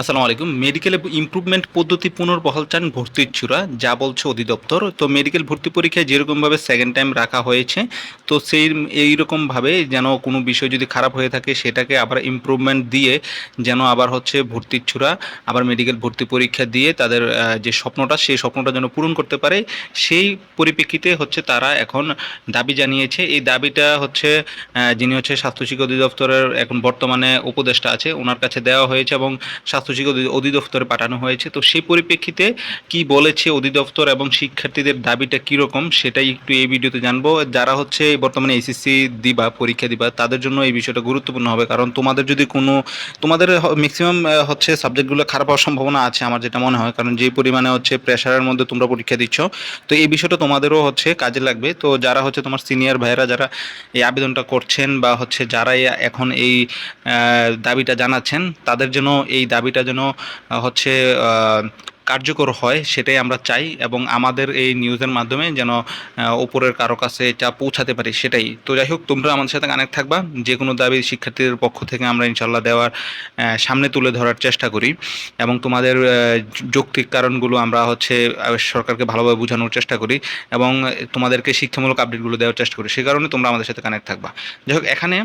আসসালামু আলাইকুম। মেডিকেলে ইমপ্রুভমেন্ট পদ্ধতি পুনর্বহাল চান ভর্তি ইচ্ছুরা যা বলছে অধিদপ্তর। তো মেডিকেল ভর্তি পরীক্ষায় যেরকমভাবে সেকেন্ড টাইম রাখা হয়েছে, তো সেই এইরকমভাবে যেন কোনো বিষয় যদি খারাপ হয়ে থাকে, সেটাকে আবার ইমপ্রুভমেন্ট দিয়ে যেন আবার হচ্ছে ভর্তি ইচ্ছুরা আবার মেডিকেল ভর্তি পরীক্ষা দিয়ে তাদের যে স্বপ্নটা, সেই স্বপ্নটা যেন পূরণ করতে পারে, সেই পরিপ্রেক্ষিতে হচ্ছে তারা এখন দাবি জানিয়েছে। এই দাবিটা হচ্ছে যিনি হচ্ছে স্বাস্থ্য শিক্ষা অধিদপ্তরের এখন বর্তমানে উপদেষ্টা আছে, ওনার কাছে দেওয়া হয়েছে এবং স্বাস্থ্য শিক্ষা অধিদপ্তরে পাঠানো হয়েছে। তো সেই পরিপ্রেক্ষিতে কি বলেছে অধিদপ্তর এবং শিক্ষার্থীদের দাবিটা কীরকম সেটাই একটু এই ভিডিওতে জানব। যারা হচ্ছে বর্তমানে এসএসসি দিবা, পরীক্ষা দিবা, তাদের জন্য এই বিষয়টা গুরুত্বপূর্ণ হবে। কারণ তোমাদের যদি কোনো, তোমাদের ম্যাক্সিমাম হচ্ছে সাবজেক্টগুলো খারাপ হওয়ার সম্ভাবনা আছে আমার যেটা মনে হয়। কারণ যে পরিমাণে হচ্ছে প্রেশারের মধ্যে তোমরা পরীক্ষা দিচ্ছ, তো এই বিষয়টা তোমাদেরও হচ্ছে কাজে লাগবে। তো যারা হচ্ছে তোমার সিনিয়র ভাইয়েরা যারা এই আবেদনটা করছেন বা হচ্ছে যারা এখন এই দাবিটা জানাচ্ছেন, তাদের জন্য এই দাবিটা যেন হচ্ছে কার্যকর হয়, সেটাই আমরা চাই এবং আমাদের এই নিউজের মাধ্যমে যেন ওপরের কারও কাছে এটা পৌঁছাতে পারি, সেটাই। তো যাই হোক, তোমরা আমাদের সাথে কানেক্ট থাকবা যে কোনো দাবি শিক্ষার্থীদের পক্ষ থেকে আমরা ইনশাল্লাহ দেওয়ার সামনে তুলে ধরার চেষ্টা করি এবং তোমাদের যৌক্তিক কারণগুলো আমরা হচ্ছে সরকারকে ভালোভাবে বোঝানোর চেষ্টা করি এবং তোমাদেরকে শিক্ষামূলক আপডেটগুলো দেওয়ার চেষ্টা করি। সে কারণে তোমরা আমাদের সাথে কানেক্ট থাকবা। যাই হোক, এখানে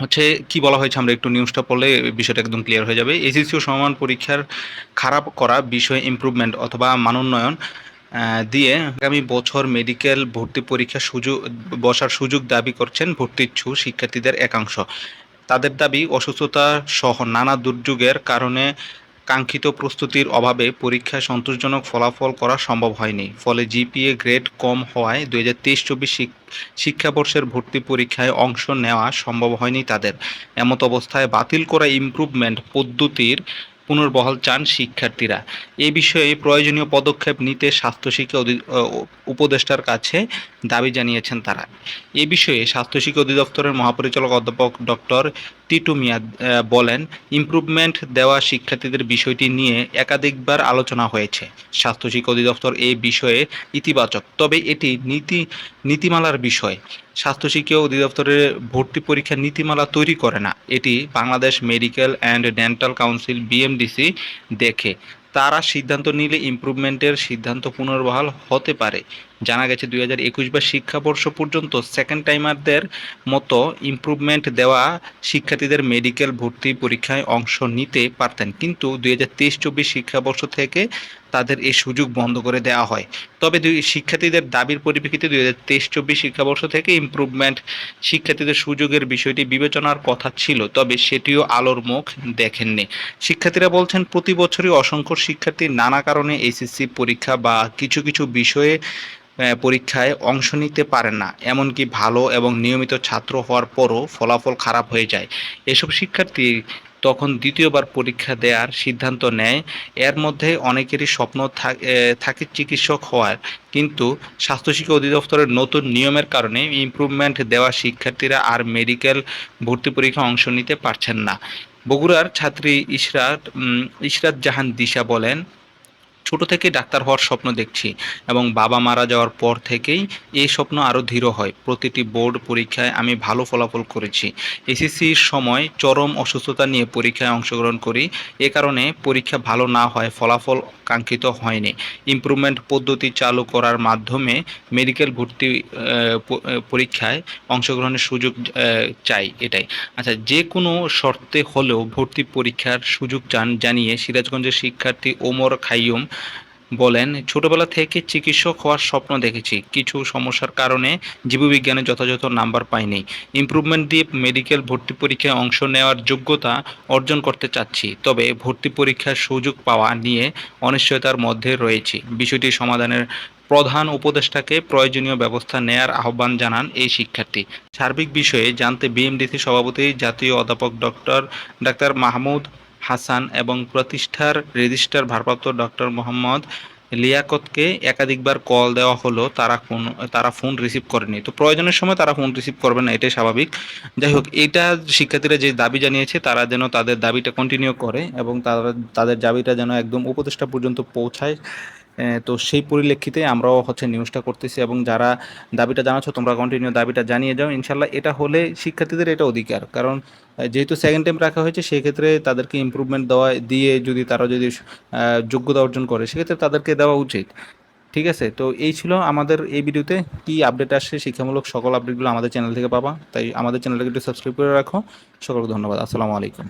হচ্ছে কি বলা হয়েছে আমরা একটু নিউজটা পড়লে বিষয়টা একদম ক্লিয়ার হয়ে যাবে। এসএসসি ও সমমান পরীক্ষার খারাপ করা বিষয় ইম্প্রুভমেন্ট অথবা মানোন্নয়ন দিয়ে আগামী বছর মেডিকেল ভর্তি পরীক্ষা সুযোগ, বসার সুযোগ দাবি করছেন ভর্তিচ্ছু শিক্ষার্থীদের একাংশ। তাদের দাবি অসুস্থতা সহ নানা দুর্যোগের কারণে কাঙ্ক্ষিত প্রস্তুতির অভাবে পরীক্ষায় সন্তোষজনক ফলাফল করা সম্ভব হয়নি। ফলে জিপিএ গ্রেড কম হওয়ায় দু হাজার তেইশ চব্বিশ শিক্ষাবর্ষের ভর্তি পরীক্ষায় অংশ নেওয়া সম্ভব হয়নি তাদের। এমত অবস্থায় বাতিল করা ইমপ্রুভমেন্ট পদ্ধতির পুনর্বহাল চান শিক্ষার্থীরা। এ বিষয়ে প্রয়োজনীয় পদক্ষেপ নিতে স্বাস্থ্য শিক্ষা অধি- উপদেষ্টার কাছে দাবি জানিয়েছেন তারা। এ বিষয়ে স্বাস্থ্য শিক্ষা অধিদপ্তরের মহাপরিচালক অধ্যাপক ডক্টর টিটু মিয়া বলেন, ইমপ্রুভমেন্ট দেওয়া শিক্ষার্থীদের বিষয়টি নিয়ে একাধিকবার আলোচনা হয়েছে। স্বাস্থ্য শিক্ষা অধিদপ্তর এই বিষয়ে ইতিবাচক, তবে এটি নীতি, নীতিমালার বিষয়। স্বাস্থ্য শিক্ষা অধিদপ্তরের ভর্তি পরীক্ষার নীতিমালা তৈরি করে না। এটি Bangladesh medical and dental council, BMDC, দেখে। তারা সিদ্ধান্ত নিলে ইমপ্রুভমেন্টের সিদ্ধান্ত পুনর্বহাল হতে পারে। জানা গেছে, দুই হাজার একুশ বা শিক্ষাবর্ষ পর্যন্ত সেকেন্ড টাইমারদের মতো ইমপ্রুভমেন্ট দেওয়া শিক্ষার্থীদের মেডিকেল ভর্তি পরীক্ষায় অংশ নিতে পারতেন। কিন্তু দুই হাজার তেইশ চব্বিশ শিক্ষাবর্ষ থেকে তাদের এই সুযোগ বন্ধ করে দেওয়া হয়। তবে দুই শিক্ষার্থীদের দাবির পরিপ্রেক্ষিতে দুই হাজার তেইশ চব্বিশ শিক্ষাবর্ষ থেকে ইমপ্রুভমেন্ট শিক্ষার্থীদের সুযোগের বিষয়টি বিবেচনার কথা ছিল, তবে সেটিও আলোর মুখ দেখেননি। শিক্ষার্থীরা বলছেন, প্রতি বছরই অসংখ্য শিক্ষার্থী নানা কারণে এসএসসি পরীক্ষা বা কিছু কিছু বিষয়ে পরীক্ষায় অংশ নিতে পারেন না। এমনকি ভালো এবং নিয়মিত ছাত্র হওয়ার পরও ফলাফল খারাপ হয়ে যায়। এসব শিক্ষার্থী তখন দ্বিতীয়বার পরীক্ষা দেওয়ার সিদ্ধান্ত নেয়। এর মধ্যে অনেকেরই স্বপ্ন থাকে চিকিৎসক হওয়ার। কিন্তু স্বাস্থ্য শিক্ষা অধিদপ্তরের নতুন নিয়মের কারণে ইমপ্রুভমেন্ট দেওয়া শিক্ষার্থীরা আর মেডিকেল ভর্তি পরীক্ষা অংশ নিতে পারছেন না। বগুড়ার ছাত্রী ইশরাত ইশরাত জাহান দিশা বলেন ছোট থেকে ডাক্তার হওয়ার স্বপ্ন দেখছি এবং বাবা মারা যাওয়ার পর থেকেই এই স্বপ্ন আরও দৃঢ় হয়। প্রতিটি বোর্ড পরীক্ষায় আমি ভালো ফলাফল করেছি। এসএসসির সময় চরম অসুস্থতা নিয়ে পরীক্ষায় অংশগ্রহণ করি। এ কারণে পরীক্ষা ভালো না হয়, ফলাফল কাঙ্ক্ষিত হয়নি। ইমপ্রুভমেন্ট পদ্ধতি চালু করার মাধ্যমে মেডিকেল ভর্তি পরীক্ষায় অংশগ্রহণের সুযোগ চাই এটাই। আচ্ছা যে কোনো শর্তে হলেও ভর্তি পরীক্ষার সুযোগ চান জানিয়ে সিরাজগঞ্জের শিক্ষার্থী ওমর খাইয়ুম বলেন, ছোটবেলা থেকে চিকিৎসক হওয়ার স্বপ্ন দেখেছি। কিছু সমস্যার কারণে জীববিজ্ঞানে যথাযথ নাম্বার পাইনি। ইমপ্রুভমেন্ট দিয়ে মেডিকেল ভর্তি পরীক্ষায় অংশ নেওয়ার যোগ্যতা অর্জন করতে চাচ্ছি। তবে ভর্তি পরীক্ষার সুযোগ পাওয়া নিয়ে অনিশ্চয়তার মধ্যে রয়েছি। বিষয়টি সমাধানের প্রধান উপদেষ্টাকে প্রয়োজনীয় ব্যবস্থা নেয়ার আহ্বান জানান এই শিক্ষার্থী। সার্বিক বিষয়ে জানতে বিএমডিসি সভাপতি জাতীয় অধ্যাপক ডক্টর ডাক্তার মাহমুদ হাসান এবং প্রতিষ্ঠার রেজিস্ট্রার ভারপ্রাপ্ত ডক্টর মোহাম্মদ লিয়াকতকে একাধিকবার কল দেওয়া হলো, তারা ফোন তারা ফোন রিসিভ করেনি। তো প্রয়োজনের সময় তারা ফোন রিসিভ করবে না, এটাই স্বাভাবিক। যাই হোক, এটা শিক্ষার্থীরা যে দাবি জানিয়েছে, তারা যেন তাদের দাবিটা কন্টিনিউ করে এবং তারা, তাদের দাবিটা যেন একদম উপদেষ্টা পর্যন্ত পৌঁছায়। তো সেই পরিপ্রেক্ষিতে আমরাও হচ্ছে নিউজটা করতেছি এবং যারা দাবিটা জানাচ্ছ, তোমরা কন্টিনিউ দাবিটা জানিয়ে যাও। ইনশাল্লাহ এটা হলে শিক্ষার্থীদের এটা অধিকার। কারণ যেহেতু সেকেন্ড টাইম রাখা হয়েছে, সেক্ষেত্রে তাদেরকে ইমপ্রুভমেন্ট দেওয়া দিয়ে যদি তারা যদি যোগ্যতা অর্জন করে, সেক্ষেত্রে তাদেরকে দেওয়া উচিত। ঠিক আছে? তো এই ছিল আমাদের এই ভিডিওতে। কি আপডেট আসছে, শিক্ষামূলক সকল আপডেটগুলো আমাদের চ্যানেল থেকে পাবা। তাই আমাদের চ্যানেলটাকে একটু সাবস্ক্রাইব করে রাখো। সকলকে ধন্যবাদ। আসসালামু আলাইকুম।